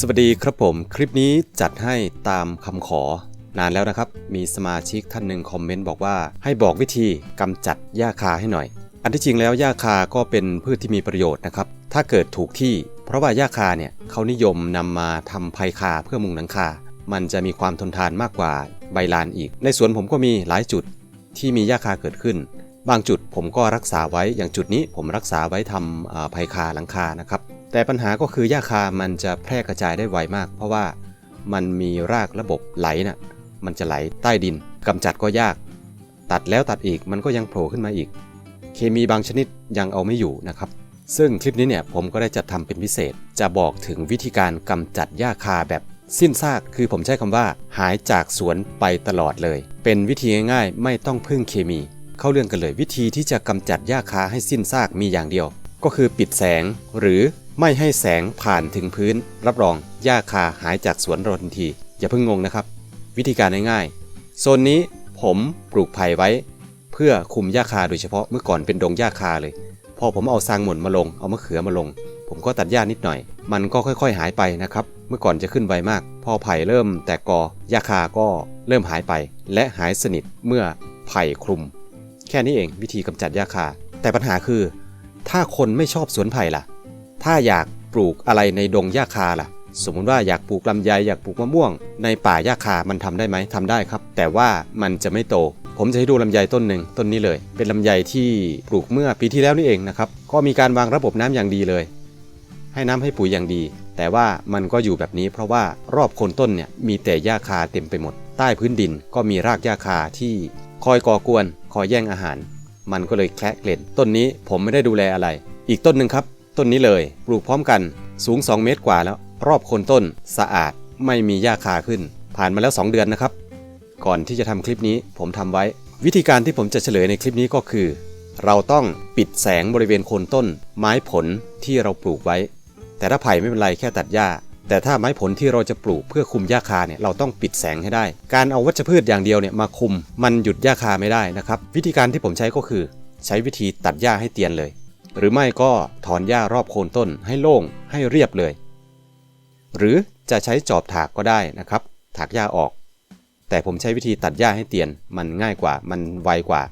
สวัสดีครับผมคลิปนี้จัดให้ตามคำขอนานแล้วนะครับ มีสมาชิกท่านหนึ่งคอมเมนต์บอกว่า ให้บอกวิธีกำจัดหญ้าคาให้หน่อย อันที่จริงแล้วหญ้าคาก็เป็นพืชที่มีประโยชน์นะครับ ถ้าเกิดถูกที่ เพราะว่าหญ้าคาเนี่ยเขานิยมนำมาทำไพคาเพื่อมุงหลังคา มันจะมีความทนทานมากกว่าใบลานอีก ในสวนผมก็มีหลายจุดที่มีหญ้าคาเกิดขึ้น บางจุดผมก็รักษาไว้อย่างจุดนี้ผมรักษาไว้ทำไพคาหลังคานะครับ แต่ปัญหาก็คือหญ้าคามันจะแพร่กระจายได้ไวมาก เพราะว่ามันมีรากระบบไหลน่ะมันจะไหลใต้ดินกำจัดก็ยาก ตัดแล้วตัดอีกมันก็ยังโผล่ขึ้นมาอีก เคมีบางชนิดยังเอาไม่อยู่นะครับ ซึ่งคลิปนี้เนี่ยผมก็ได้จัดทำเป็นพิเศษ จะบอกถึงวิธีการกำจัดหญ้าคาแบบสิ้นซากคือผมใช้คำว่า หายจากสวนไปตลอดเลย เป็นวิธีง่ายๆ ไม่ต้องพึ่งเคมี เข้าเรื่องกันเลยวิธีที่จะกำจัดหญ้าคาให้สิ้นซากมีอย่างเดียว ก็คือปิดแสงหรือ ไม่ให้แสงผ่านถึงพื้น รับรองหญ้าคาหายจากสวนเราทันที อย่าเพิ่งงงนะครับ วิธีการง่ายๆโซนนี้ผมปลูกไผ่ไว้ เพื่อคุมหญ้าคาโดยเฉพาะเมื่อก่อนเป็นดงหญ้าคาเลย พอผมเอาซางหม่นมาลงเอามะเขือมาลง ผมก็ตัดหญ้านิดหน่อย มันก็ค่อยๆหายไปนะครับ เมื่อก่อนจะขึ้นไวมาก พอไผ่เริ่มแตกกอหญ้าคาก็เริ่มหายไป และหายสนิทเมื่อไผ่คลุม แค่นี้เองวิธีกำจัดหญ้าคา แต่ปัญหาคือ ถ้าคนไม่ชอบสวนไผ่ล่ะ ถ้าอยากปลูกอะไรในดงหญ้าคาล่ะ สมมุติว่าอยากปลูกลำไยอยากปลูกมะม่วง ในป่าหญ้าคามันทำได้ไหมทำได้ครับ แต่ว่ามันจะไม่โต ผมจะให้ดูลำไยต้นหนึ่งต้นนี้เลย เป็นลำไยที่ปลูกเมื่อปีที่แล้วนี่เองนะครับก็มีการวางระบบน้ำอย่างดีเลย ให้น้ำให้ปุ๋ยอย่างดี แต่ว่ามันก็อยู่แบบนี้เพราะว่ารอบโคนต้นเนี่ยมีแต่หญ้าคาเต็มไปหมด ใต้พื้นดินก็มีรากหญ้าคาที่คอยก่อกวน คอยแย่งอาหาร มันก็เลยแคละเกล็ดต้นนี้ผมไม่ได้ดูแลอะไร อีกต้นหนึ่งครับ ต้นนี้เลย ปลูกพร้อมกันสูง 2 เมตรกว่าแล้ว รอบโคนต้นสะอาดไม่มีหญ้าคาขึ้น ผ่านมาแล้ว 2 เดือนนะครับ ก่อนที่จะทำคลิปนี้ผมทำไว้ วิธีการที่ผมจะเฉลยในคลิปนี้ก็คือ เราต้องปิดแสงบริเวณโคนต้น ไม้ผลที่เราปลูกไว้ แต่ถ้าไผ่ไม่เป็นไรแค่ตัดหญ้าแต่ถ้าไม้ผลที่เราจะปลูกเพื่อคุมหญ้าคาเนี่ยเราต้องปิดแสงให้ได้ การเอาวัชพืชอย่างเดียวเนี่ยมาคุม มันหยุดหญ้าคาไม่ได้นะครับ วิธีการที่ผมใช้ก็คือ ใช้วิธีตัดหญ้าให้เตียนเลย หรือไม่ก็ถอนหญ้ารอบโคนต้นให้โล่งให้เรียบเลย หรือจะใช้จอบถากก็ได้นะครับ ถากหญ้าออก แต่ผมใช้วิธีตัดหญ้าให้เตียน มันง่ายกว่า มันไวกว่า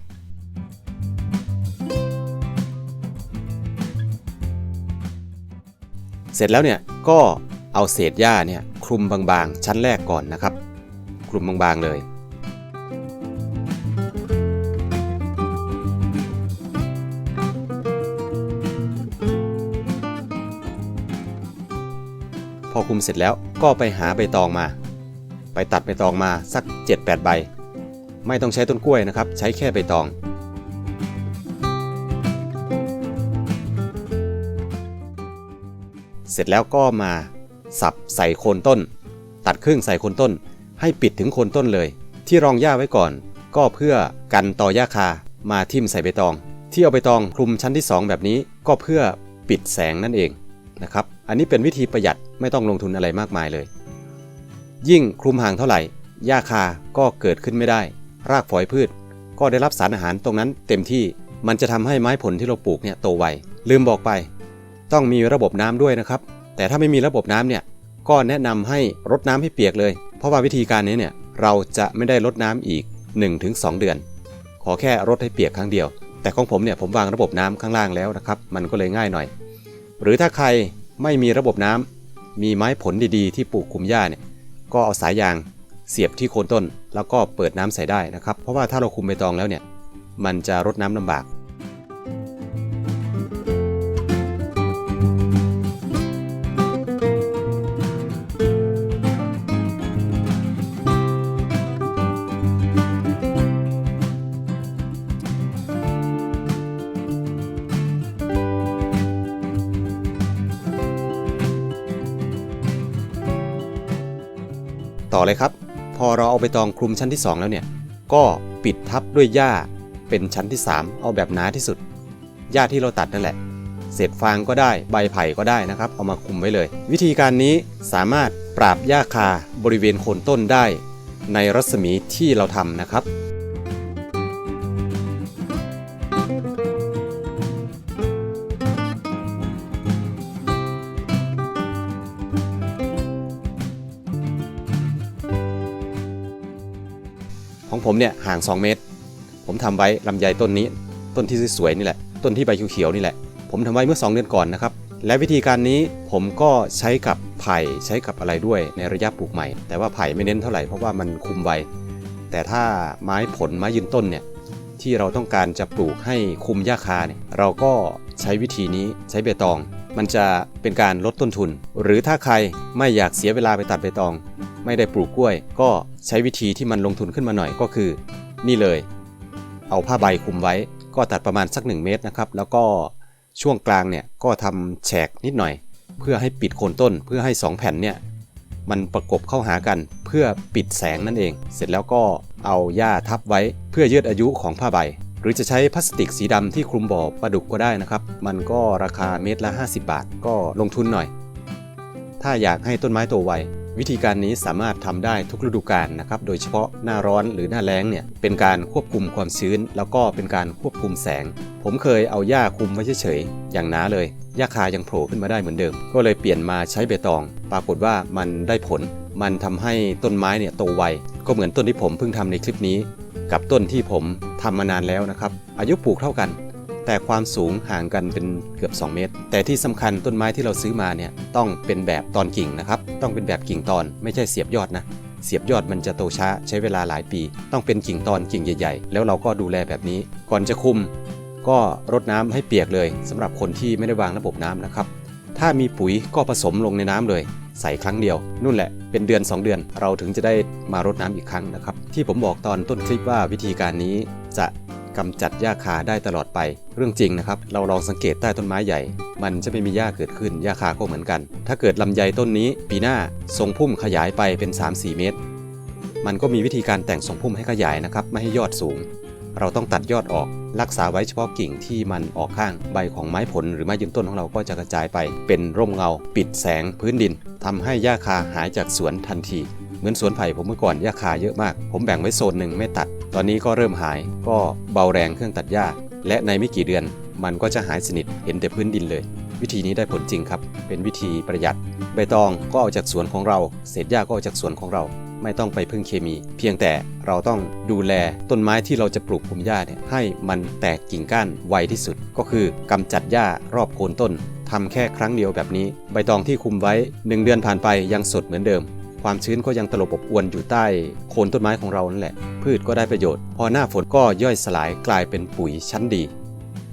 เสร็จแล้วเนี่ยก็เอาเศษหญ้าเนี่ยคลุมบางๆ ชั้นแรกก่อนนะครับ คลุมบางๆเลย พอคลุมเสร็จแล้วก็ไปหาใบตองมา ไปตัดใบตองมาสัก 7-8 ใบ ไม่ต้องใช้ต้นกล้วยนะครับ ใช้แค่ใบตอง เสร็จแล้วก็มาสับใส่โคนต้น ตัดครึ่งใส่โคนต้น ให้ปิดถึงโคนต้นเลย ที่รองหญ้าไว้ก่อน ก็เพื่อกันต่อหญ้าคามาทิ่มใส่ใบตอง ที่เอาใบตองคลุมชั้นที่ 2 แบบนี้ก็เพื่อปิดแสงนั่นเองนะครับ อันนี้เป็นวิธีประหยัดไม่ต้องลงทุนอะไรมากมายเลย ยิ่งคลุมห่างเท่าไหร่หญ้าคาก็เกิดขึ้นไม่ได้ รากฝอยพืช ก็ได้รับสารอาหารตรงนั้นเต็มที่มันจะทำให้ไม้ผลที่เราปลูกเนี่ยโตไวลืมบอกไป ต้องมีระบบน้ำด้วยนะครับ แต่ถ้าไม่มีระบบน้ำเนี่ยก็แนะนำให้รดน้ำให้เปียกเลย เพราะว่าวิธีการนี้เนี่ยเราจะไม่ได้รดน้ำอีก 1-2 เดือน ขอแค่รดให้เปียกครั้งเดียว แต่ของผมเนี่ยผมวางระบบน้ำข้างล่างแล้วนะครับ มันก็เลยง่ายหน่อย หรือถ้าใคร ไม่มีระบบน้ำมีไม้ผลดีๆ ที่ปลูกคุมหญ้าเนี่ยก็เอาสายยางเสียบที่โคนต้น แล้วก็เปิดน้ำใส่ได้นะครับ เพราะว่าถ้าเราคุมใบตองแล้วเนี่ยมันจะรดน้ำลำบาก ต่อเลยครับ พอเราเอาไปตองคลุมชั้นที่ 2 แล้วเนี่ย ก็ปิดทับด้วยหญ้าเป็นชั้นที่ 3 เอาแบบหนาที่สุด หญ้าที่เราตัดนั่นแหละ เศษฟางก็ได้ใบไผ่ก็ได้นะครับ เอามาคลุมไว้เลย วิธีการนี้สามารถปราบหญ้าคาบริเวณโคนต้นได้ ในรัศมีที่เราทำนะครับ ของผมเนี่ยห่าง 2 เมตร ผมทำไว้ลำไยต้นนี้ ต้นที่สวยๆนี่แหละ ต้นที่ใบเขียวๆนี่แหละ ผมทำไว้เมื่อ 2 เดือนก่อนนะครับ และวิธีการนี้ผมก็ใช้กับไผ่ใช้กับอะไรด้วยในระยะปลูกใหม่ แต่ว่าไผ่ไม่เน้นเท่าไหร่เพราะว่ามันคุมไวแต่ถ้าไม้ผลไม้ยืนต้นเนี่ยที่เราต้องการจะปลูกให้คุมหญ้าคาเนี่ยเราก็ใช้วิธีนี้ใช้เบตอง มันจะเป็นการลดต้นทุน หรือถ้าใครไม่อยากเสียเวลาไปตัดเบตอง ไม่ได้ปลูกกล้วย ก็ ใช้วิธีที่มันลงทุนขึ้นมาหน่อยก็คือ นี่เลย เอาผ้าใบคลุมไว้ ก็ตัดประมาณสัก 1 เมตรนะครับ แล้วก็ช่วงกลางเนี่ยก็ทำแฉกนิดหน่อย เพื่อให้ปิดโคนต้น เพื่อให้ 2 แผ่นเนี่ยมันประกบเข้าหากันเพื่อปิดแสงนั่นเอง เสร็จแล้วก็เอาหญ้าทับไว้เพื่อยืดอายุของผ้าใบ หรือจะใช้พลาสติกสีดำที่คลุมบ่อปลาดุกก็ได้นะครับ มันก็ราคาเม็ดละ 50 บาทก็ลงทุนหน่อย ถ้าอยากให้ต้นไม้โตไว วิธีการนี้สามารถทำได้ทุกฤดูกาลนะครับ โดยเฉพาะหน้าร้อนหรือหน้าแล้งเนี่ยเป็นการควบคุมความชื้น แล้วก็เป็นการควบคุมแสง ผมเคยเอาหญ้าคุมไว้เฉยๆอย่างหนาเลยหญ้าคายังโผล่ขึ้นมาได้เหมือนเดิม ก็เลยเปลี่ยนมาใช้เบตอง ปรากฏว่ามันได้ผล มันทำให้ต้นไม้เนี่ยโตไวก็เหมือนต้นที่ผมเพิ่งทำในคลิปนี้ กับต้นที่ผมทำมานานแล้วนะครับอายุปลูกเท่ากัน แต่ความสูงห่างกันเป็นเกือบ 2 เมตร แต่ที่สำคัญต้นไม้ที่เราซื้อมาเนี่ยต้องเป็นแบบตอนกิ่งนะครับ ต้องเป็นแบบกิ่งตอนไม่ใช่เสียบยอดนะ เสียบยอดมันจะโตช้าใช้เวลาหลายปี ต้องเป็นกิ่งตอนกิ่งใหญ่ ๆ แล้วเราก็ดูแลแบบนี้ ก่อนจะคุม ก็รดน้ำให้เปียกเลยสำหรับคนที่ไม่ได้วางระบบน้ำนะครับ ถ้ามีปุ๋ยก็ผสมลงในน้ำเลยใส่ครั้งเดียวนู่นแหละเป็นเดือน 2 เดือน เราถึงจะได้มารดน้ำอีกครั้งนะครับ ที่ผมบอกตอนต้นคลิปว่าวิธีการนี้จะ กำจัดหญ้าคาได้ตลอดไป เรื่องจริงนะครับ เราลองสังเกตใต้ต้นไม้ใหญ่ มันจะไม่มีหญ้าเกิดขึ้นหญ้าคาก็เหมือนกัน ถ้าเกิดลำไยต้นนี้ ปีหน้าทรงพุ่มขยายไปเป็น 3-4 เมตร มันก็มีวิธีการแต่งทรงพุ่มให้ขยายนะครับไม่ให้ยอดสูง เราต้องตัดยอดออกรักษาไว้เฉพาะกิ่งที่มันออกข้างใบของไม้ผลหรือไม้ยืนต้นของเราก็จะกระจายไป เป็นร่มเงา ปิดแสงพื้นดินทำให้หญ้าคาหายจากสวนทันที เหมือนสวนไผ่ผมเมื่อก่อนหญ้าคาเยอะมาก ผมแบ่งไว้โซนหนึ่งไม่ตัด ตอนนี้ก็เริ่มหาย ก็เบาแรงเครื่องตัดหญ้า และในไม่กี่เดือนมันก็จะหายสนิทเห็นแต่พื้นดินเลย วิธีนี้ได้ผลจริงครับ เป็นวิธีประหยัด ใบตองก็เอาจากสวนของเรา เศษหญ้าก็เอาจากสวนของเรา ไม่ต้องไปพึ่งเคมี เพียงแต่เราต้องดูแลต้นไม้ที่เราจะปลูกคุมหญ้าเนี่ยให้มันแตกกิ่งก้านไวที่สุด ก็คือกำจัดหญ้ารอบโคนต้นทำแค่ครั้งเดียวแบบนี้ ใบตองที่คุมไว้ 1 เดือนผ่านไปยังสดเหมือนเดิม ความชื้นก็ยังตลบอบอวนอยู่ใต้โคนต้นไม้ของเรานั่นแหละ พืชก็ได้ประโยชน์ พอหน้าฝนก็ย่อยสลายกลายเป็นปุ๋ยชั้นดี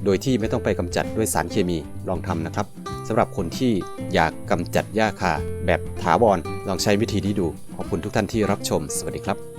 โดยที่ไม่ต้องไปกำจัดด้วยสารเคมีลองทำนะครับสำหรับคนที่อยากกำจัดหญ้าคาแบบถาวรลองใช้วิธีนี้ดู ขอบคุณทุกท่านที่รับชม สวัสดีครับ